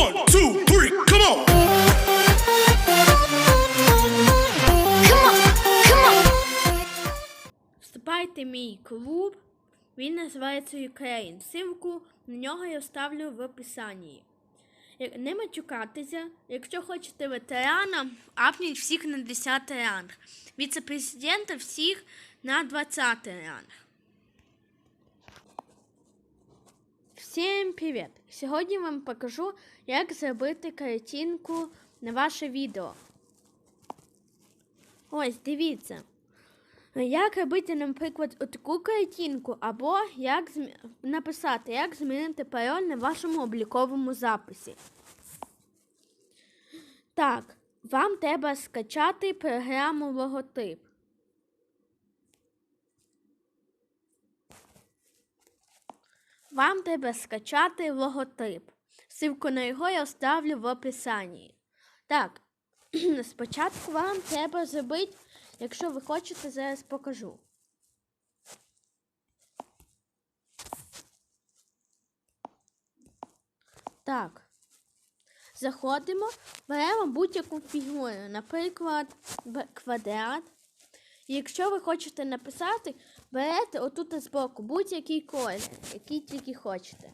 One, two, three, come on. Come on, come on. Вступайте в мій клуб. Він називається Ukraine. Силку на нього я вставлю в описанні. Як- Не матюкатися. Якщо хочете ветерана, апніть всіх на 10 ранг. Віце-президента всіх на 20 ранг. Всім привіт! Сьогодні вам покажу, як зробити картинку на ваше відео. Ось, дивіться. Як робити, наприклад, таку картинку, або як змі... написати, як змінити пароль на вашому обліковому записі. Так, вам треба скачати програму логотип. Вам треба скачати логотип. Ссылку на його я оставлю в описанні. Так, спочатку вам треба зробити, якщо ви хочете, зараз покажу. Так. Заходимо, беремо будь-яку фігуру, наприклад, квадрат. І якщо ви хочете написати, берете отут збоку будь-який колір, який тільки хочете.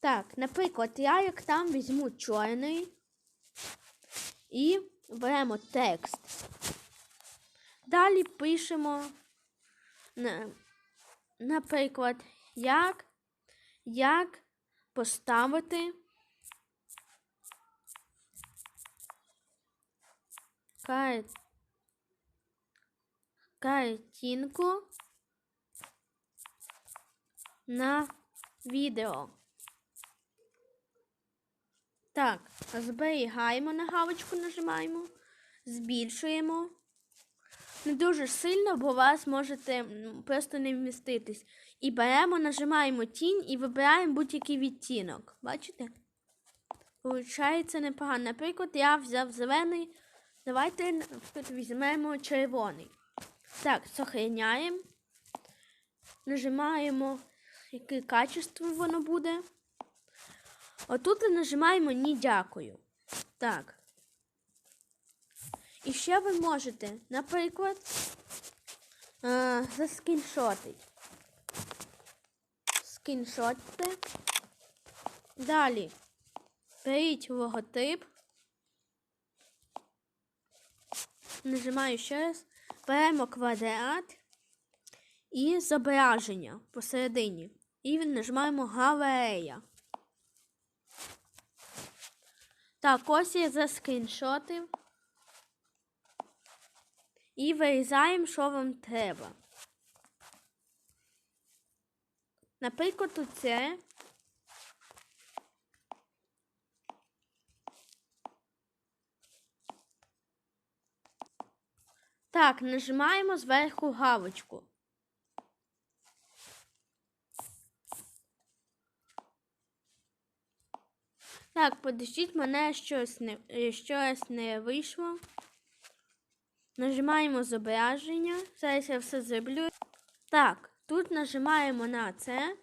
Так, наприклад, я як там візьму чорний і беремо текст. Далі пишемо, наприклад, як, як поставити кар... картинку на відео. Так, зберігаємо на галочку, нажимаємо, збільшуємо. Не дуже сильно, бо у вас можете просто не вміститись. І беремо, нажимаємо тінь і вибираємо будь-який відтінок. Бачите? Получається непогано. Наприклад, я взяв зелений. Давайте візьмемо червоний. Так, сохраняємо. Нажимаємо, яке качество воно буде. Отут нажимаємо Ні дякую. Так. І ще ви можете, наприклад, е, заскріншотити. Скріншотите. Далі. Беріть логотип. Нажимаю ще раз. Беремо квадрат і зображення посередині. І нажимаємо галерея. Так, ось я заскріншотив. І вирізаємо, що вам треба. Наприклад, оце. Так, нажимаємо зверху галочку. Так, подождіть, мене щось не, е, щось не вийшло. Нажимаємо зображення. Зараз я все зроблю. Так, тут нажимаємо на це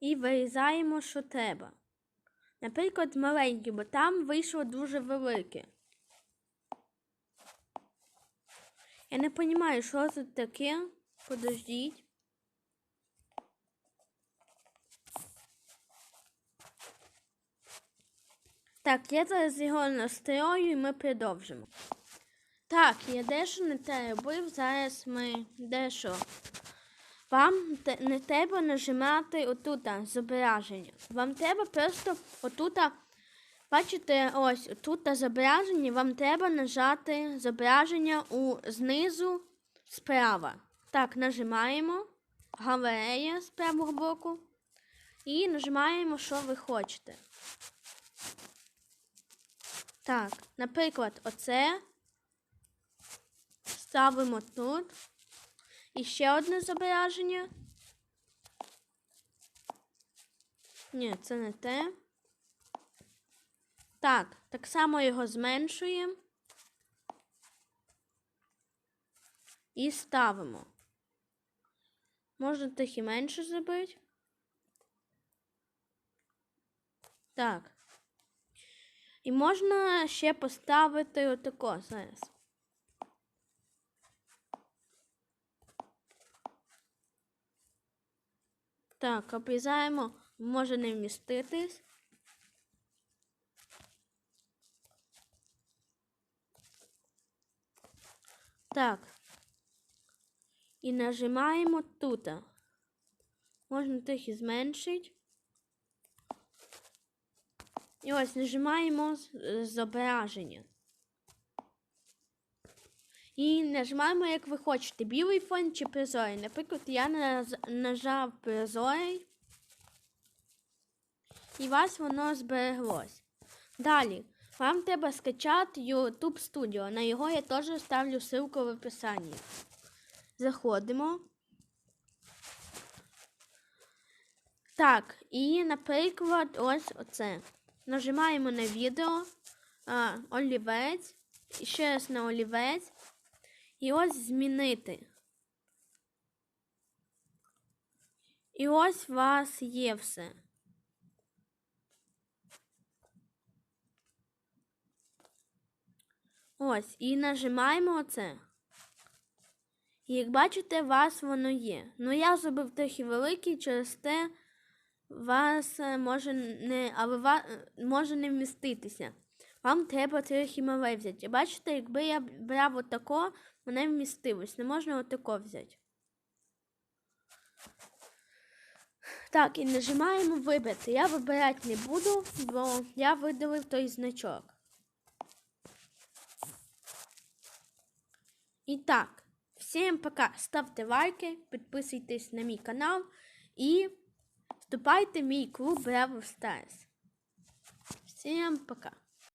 і вирізаємо, що треба. Наприклад, маленький, бо там вийшло дуже велике. Я не розумію, що це таке. Подождіть. Так, я зараз його настрою і ми продовжимо. Так, я дещо не те робив. Зараз ми дещо. Вам не треба нажимати отут зображення. Вам треба просто отут, бачите, ось тут зображення, вам треба нажати зображення у знизу справа. Так, нажимаємо галерея з правого боку. І нажимаємо, що ви хочете. Так, наприклад, оце ставимо тут. І ще одне зображення. Ні, це не те. Так, так само його зменшуємо. І ставимо. Можна трохи менше зробити. Так. І можна ще поставити отако зараз. Так, обрізаємо, може не вміститись. Так. І нажимаємо тут. Можна трохи зменшити. І ось нажимаємо е, зображення. І нажимаємо, як ви хочете, білий фон чи прозорий. Наприклад, я нажав прозорий. І у вас воно збереглось. Далі. Вам треба скачати YouTube Studio. На його я теж ставлю ссылку в описанні. Заходимо. Так, і, наприклад, ось оце. Нажимаємо на відео, а, олівець, і ще раз на олівець. І ось змінити. І ось у вас є все. Ось, і нажимаємо оце. І як бачите, у вас воно є. Ну, я зробив трохи великий, через те вас е, може не, але ва, е, може не вміститися. Вам треба трохи мале взяти. Бачите, якби я брав отако, мене вмістилось. Не можна отако взяти. Так, і нажимаємо вибрати. Я вибирати не буду, бо я видалив той значок. І так, всім пока. Ставте лайки, підписуйтесь на мій канал і вступайте в мій клуб Бравл Stars. Всім пока.